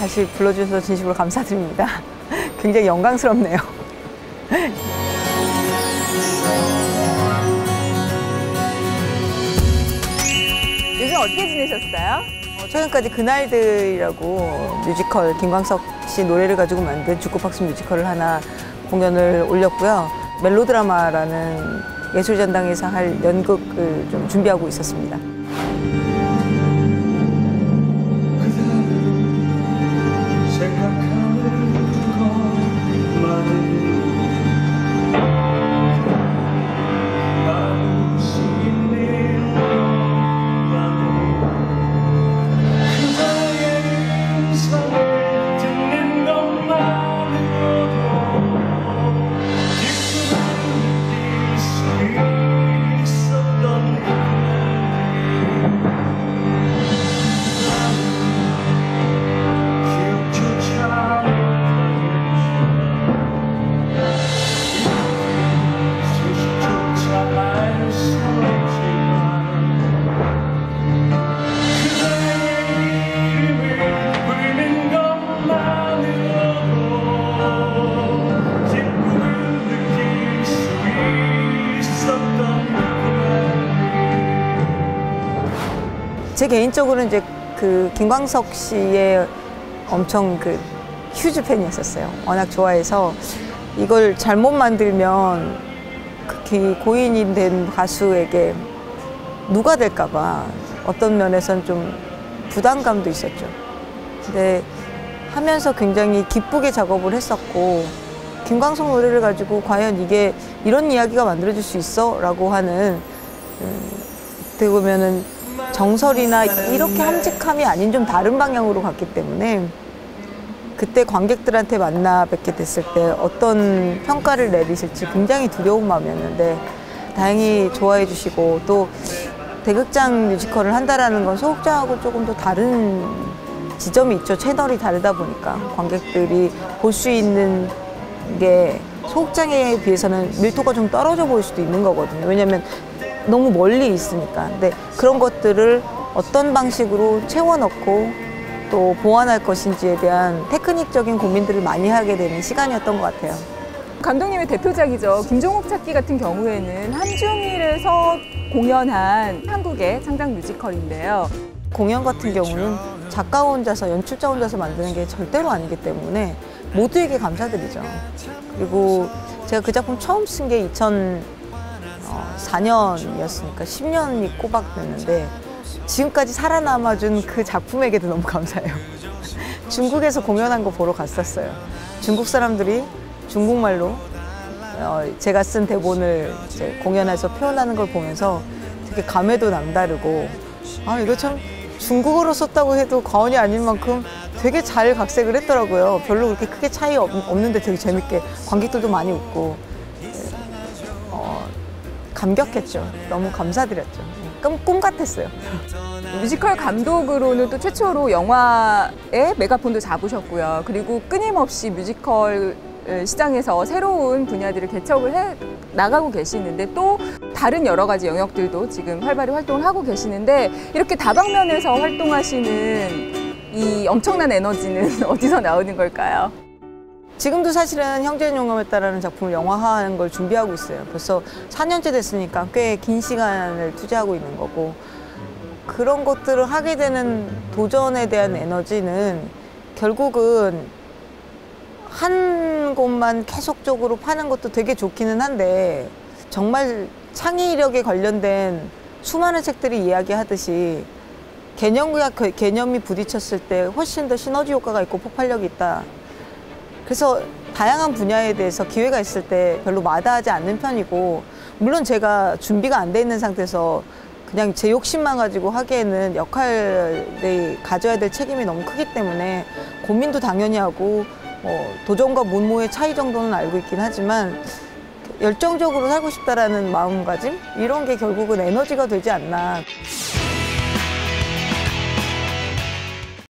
다시 불러주셔서 진심으로 감사드립니다. 굉장히 영광스럽네요. 요즘 어떻게 지내셨어요? 어, 최근까지 그날들이라고 뮤지컬 김광석 씨 노래를 가지고 만든 주코박스 뮤지컬을 하나 공연을 올렸고요. 멜로드라마라는 예술전당에서 할 연극을 좀 준비하고 있었습니다. 제 개인적으로는 이제 그 김광석 씨의 엄청 그 휴즈 팬이었었어요. 워낙 좋아해서 이걸 잘못 만들면 극히 고인이 된 가수에게 누가 될까봐 어떤 면에선 좀 부담감도 있었죠. 근데 하면서 굉장히 기쁘게 작업을 했었고 김광석 노래를 가지고 과연 이게 이런 이야기가 만들어질 수 있어? 라고 하는 음, 어떻게 보면은 정설이나 이렇게 함직함이 아닌 좀 다른 방향으로 갔기 때문에 그때 관객들한테 만나 뵙게 됐을 때 어떤 평가를 내리실지 굉장히 두려운 마음이었는데 다행히 좋아해 주시고 또 대극장 뮤지컬을 한다라는 건 소극장하고 조금 더 다른 지점이 있죠. 채널이 다르다 보니까 관객들이 볼 수 있는 게 소극장에 비해서는 밀도가 좀 떨어져 보일 수도 있는 거거든요. 왜냐하면 너무 멀리 있으니까. 근데 그런 것들을 어떤 방식으로 채워넣고 또 보완할 것인지에 대한 테크닉적인 고민들을 많이 하게 되는 시간이었던 것 같아요. 감독님의 대표작이죠. 김종욱 찾기 같은 경우에는 한중일에서 공연한 한국의 창작 뮤지컬인데요. 공연 같은 경우는 작가 혼자서 연출자 혼자서 만드는 게 절대로 아니기 때문에 모두에게 감사드리죠. 그리고 제가 그 작품 처음 쓴 게 2004년이었으니까 10년이 꼬박 됐는데 지금까지 살아남아준 그 작품에게도 너무 감사해요. 중국에서 공연한 거 보러 갔었어요. 중국 사람들이 중국말로 어, 제가 쓴 대본을 이제 공연에서 표현하는 걸 보면서 되게 감회도 남다르고 아 이거 참 중국어로 썼다고 해도 과언이 아닐 만큼 되게 잘 각색을 했더라고요. 별로 그렇게 크게 차이 없, 없는데 되게 재밌게 관객들도 많이 웃고 어, 감격했죠. 너무 감사드렸죠. 꿈, 꿈 같았어요. 뮤지컬 감독으로는 또 최초로 영화의 메가폰도 잡으셨고요. 그리고 끊임없이 뮤지컬 시장에서 새로운 분야들을 개척을 해 나가고 계시는데 또 다른 여러 가지 영역들도 지금 활발히 활동을 하고 계시는데 이렇게 다방면에서 활동하시는 이 엄청난 에너지는 어디서 나오는 걸까요? 지금도 사실은 형제는 용감했다라는 작품을 영화화하는 걸 준비하고 있어요. 벌써 4년째 됐으니까 꽤 긴 시간을 투자하고 있는 거고 그런 것들을 하게 되는 도전에 대한 에너지는 결국은 한 곳만 계속적으로 파는 것도 되게 좋기는 한데 정말 창의력에 관련된 수많은 책들이 이야기하듯이 개념과 그 개념이 부딪혔을 때 훨씬 더 시너지 효과가 있고 폭발력이 있다. 그래서 다양한 분야에 대해서 기회가 있을 때 별로 마다하지 않는 편이고 물론 제가 준비가 안 돼 있는 상태에서 그냥 제 욕심만 가지고 하기에는 역할이 가져야 될 책임이 너무 크기 때문에 고민도 당연히 하고 뭐 도전과 문모의 차이 정도는 알고 있긴 하지만 열정적으로 살고 싶다라는 마음가짐 이런 게 결국은 에너지가 되지 않나.